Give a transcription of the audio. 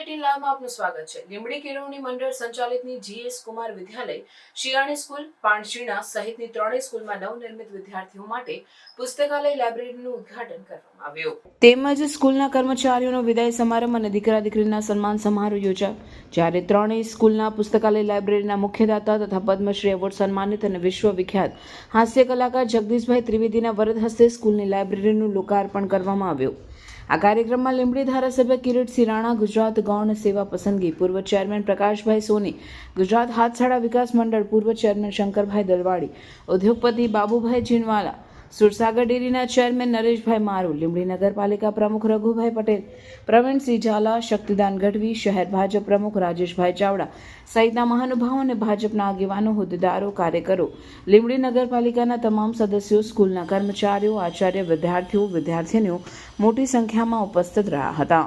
Eighteen લાઈવમાં આપનું સ્વાગત છે. લીમડી કેળવણી મંડળ સંચાલિતની જીએસ કુમાર વિદ્યાલય, શિયાળી સ્કૂલ પાણશીણા સહિતની ત્રણેય સ્કૂલમાં નવનિર્મિત વિદ્યાર્થીઓ માટે પુસ્તકાલય લાઇબ્રેરીનું ઉદ્ઘાટન કરવામાં આવ્યું. તેમજ સ્કૂલના કર્મચારીઓનો વિદાય સમારંભ અને દીકરા દીકરીના સન્માન સમારોહ યોજાયો. જ્યારે ત્રણેય સ્કૂલના પુસ્તકાલય લાઇબ્રેરીના મુખ્યદાતા તથા પદ્મશ્રી એવોર્ડ સન્માનિત અને વિશ્વવિખ્યાત હાસ્ય કલાકાર જગદીશભાઈ ત્રિવેદીના વરદ હસ્તે સ્કૂલની લાઇબ્રેરીનું લોકાર્પણ કરવામાં આવ્યું. આ કાર્યક્રમમાં લીંબડી ધારાસભ્ય કિરીટ સિરાણા, ગુજરાત ગૌણ સેવા પસંદગી, પૂર્વ ચેરમેન પ્રકાશભાઈ સોની, ગુજરાત હાથશાળા વિકાસ મંડળ પૂર્વ ચેરમેન શંકરભાઈ દલવાડી, ઉદ્યોગપતિ બાબુભાઈ જીનવાલા સુરસાગર ડેરીના ચેરમેન નરેશભાઈ મારુ, લીંબડી નગરપાલિકા પ્રમુખ રઘુભાઈ પટેલ, પ્રવીણસિંહ ઝાલા, શક્તિદાન ગઢવી, શહેર ભાજપ પ્રમુખ રાજેશભાઈ ચાવડા સહિતના મહાનુભાવો અને ભાજપના આગેવાનો, હોદ્દેદારો, કાર્યકરો, લીંબડી નગરપાલિકાના તમામ સદસ્યો, સ્કૂલના કર્મચારીઓ, આચાર્ય વિદ્યાર્થીઓ, વિદ્યાર્થીનીઓ મોટી સંખ્યામાં ઉપસ્થિત રહ્યા હતા.